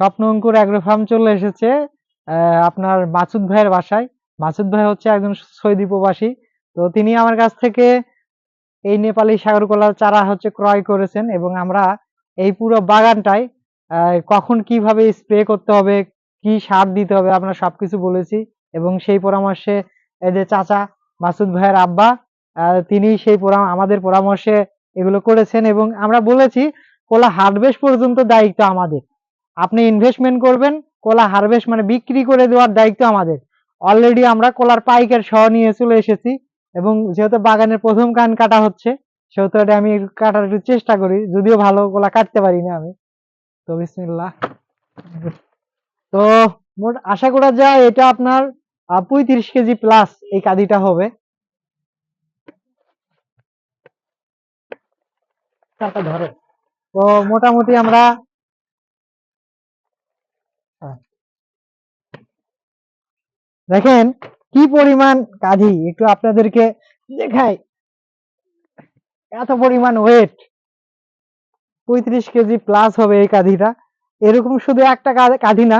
স্বপ্ন অঙ্কুর agro farm চলে এসেছে। আপনার মাসুদ ভাইয়ের বাসায়। মাসুদ ভাই হচ্ছে একজন সৌদি প্রবাসী। তো তিনি আমার কাছ থেকে এই নেপালি সাগর কলার চারা হচ্ছে ক্রয় করেছেন এবং আমরা এই পুরো বাগানটায় কখন কীভাবে স্প্রে করতে হবে, কি সার দিতে হবে আমরা সবকিছু বলেছি এবং সেই পরামর্শে এই যে চাচা মাসুদ ভাইয়ের আব্বা তিনি সেই আমাদের পরামর্শে এগুলো করেছেন এবং আমরা বলেছি, কোলা হারভেস্ট পর্যন্ত দায়িত্ব আমাদের। আপনি ইনভেস্টমেন্ট করবেন, কোলা হারভেস্ট মানে বিক্রি করে দেওয়ার দায়িত্ব আমাদের। অলরেডি আমরা কোলার পাইকার সহ নিয়ে চলে এসেছি এবং যেহেতু বাগানের প্রথম কান কাটা হচ্ছে, সেহেতু এটা আমি কাটার একটু চেষ্টা করি, যদিও ভালো কোলা কাটতে পারি না আমি। তো বিসমিল্লাহ। তো মোট আশা করা যায় এটা আপনার পঁয়ত্রিশ কেজি প্লাস এই কাদিটা হবে। ধরে তো মোটামুটি আমরা হ্যাঁ। দেখেন কি পরিমাণ কাঁধি? একটু আপনাদেরকে দেখাই। এত পরিমাণ ওয়েট পঁয়ত্রিশ কেজি প্লাস হবে এই কাঁধিটা। এরকম শুধু একটা কাঁধি না।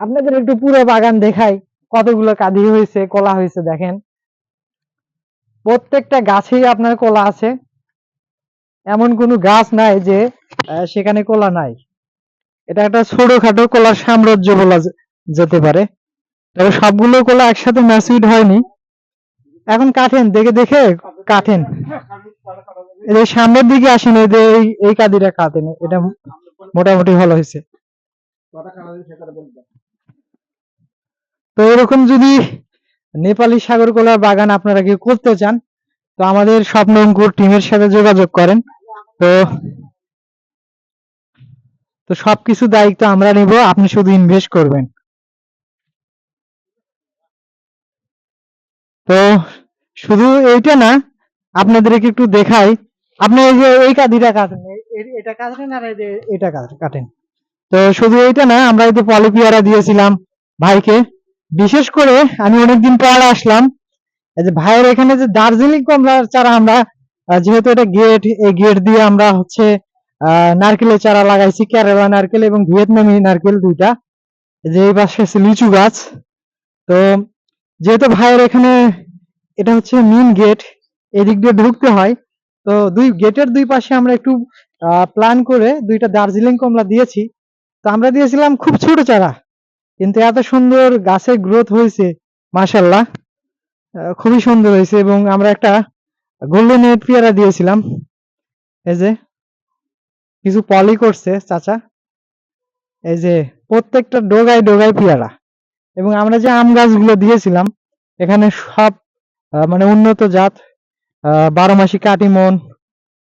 আপনাদের একটু পুরো বাগান দেখাই কতগুলো কাঁধি হয়েছে, কলা হয়েছে, দেখেন। প্রত্যেকটা গাছেই আপনার কলা আছে। এমন কোনো গাছ নাই যে সেখানে কলা নাই। এটা একটা ছোটখাটো কলার সাম্রাজ্য বলা যেতে পারে। তবে সবগুলো কলা একসাথে ম্যাচুইড হয়নি। এখন কাটেন দেখে দেখে কাটেন এই সামনের দিকে আসেন, এই- এই কাদিটা কাটেন এটা মোটামুটি ভালো হয়েছে। তো এরকম যদি নেপালি সাগর কলার বাগান আপনারা কেউ করতে চান, তো আমাদের স্বপ্ন অঙ্কুর টিমের সাথে যোগাযোগ করেন। তো তো সবকিছু দায়িত্ব আমরা নিব, আপনি শুধু ইনভেস্ট করবেন। তো শুধু এইটা না, আপনাদেরকে একটু দেখাই। আপনি এই যে এই কাঠিটা কাটেন এটা কাটেন আর এই যে এটা কাটেন। তো শুধু এইটা না, আমরা এই যে পলিপিয়ারা দিয়েছিলাম ভাইকে। বিশেষ করে আমি অনেকদিন পর আসলাম। এই যে ভাইয়ের এখানে যে দার্জিলিং কমলার চারা আমরা যেহেতু এটা গেট এই গেট দিয়ে আমরা হচ্ছে নারকেলের চারা লাগাইছি, কেরালা নারকেল এবং ভিয়েতনামি নারকেল দুইটা। যে এই পাশে লিচু গাছ। তো যেহেতু ভাইয়ের এখানে এটা হচ্ছে মেন গেট এদিক দিয়ে ঢুকতে হয়, তো দুই গেটের দুই পাশে আমরা একটু প্ল্যান করে দুইটা দার্জিলিং কমলা দিয়েছি। তো আমরা দিয়েছিলাম খুব ছোট চারা, কিন্তু এত সুন্দর গাছের গ্রোথ হয়েছে মাশাল্লাহ খুবই সুন্দর হয়েছে এবং আমরা একটা গোল্ডেন পেয়ারা দিয়েছিলাম। এই যে, কিছু পলি করছে চাচা। এই যে, প্রত্যেকটা ডোগায় ডোগায় পেয়ারা। এবং আমরা যে আম গাছগুলো দিয়েছিলাম এখানে সব মানে উন্নত জাত বারো মাসি কাটিমন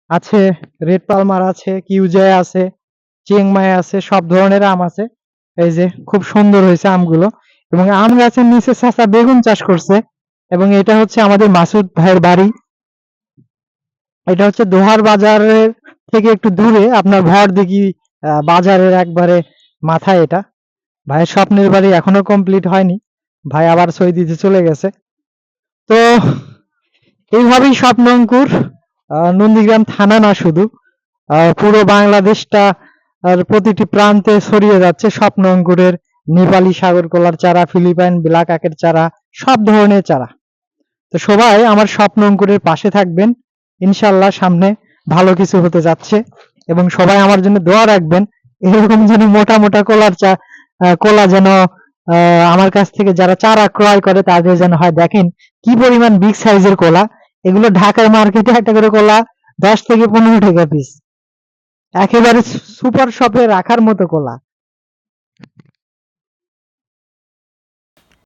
আছে রেড পালমার আছে কিউজায় আছে চিংমাই আছে সব ধরনের আম আছে। এই যে খুব সুন্দর হয়েছে আমগুলো। এবং আম গাছের নিচে চাচা বেগুন চাষ করছে। এবং এটা হচ্ছে আমাদের মাসুদ ভাইয়ের বাড়ি। এটা হচ্ছে দোহার বাজারের থেকে একটু দূরে। আপনার ভর আহ, বাজারের একবারে মাথায় এটা। ভাইয়ের স্বপ্নের বাড়ি এখনও কমপ্লিট হয়নি। ভাই আবার সৌদিতে চলে গেছে। তো এইভাবেই স্বপ্ন অঙ্কুর নন্দীগ্রাম থানা না শুধু পুরো বাংলাদেশটা প্রতিটি প্রান্তে ছড়িয়ে যাচ্ছে স্বপ্ন অঙ্কুরের নেপালি সাগর কলার চারা, ফিলিপাইন ব্ল্যাক আকের চারা, সব ধরনের চারা। তো সবাই আমার স্বপ্ন অঙ্কুরের পাশে থাকবেন। ইনশাল্লাহ সামনে ভালো কিছু হতে যাচ্ছে এবং সবাই আমার জন্য দোয়া রাখবেন। এরকম যেন মোটা মোটা কলার চা কলা যেন আমার কাছ থেকে যারা চারা ক্রয় করে তাদের যেন হয়। দেখেন, কি পরিমাণ বিগ সাইজের কলা। এগুলো ঢাকার মার্কেটে একটা করে কলা দশ থেকে পনেরো টাকা পিস একেবারে সুপার শপে রাখার মতো কলা।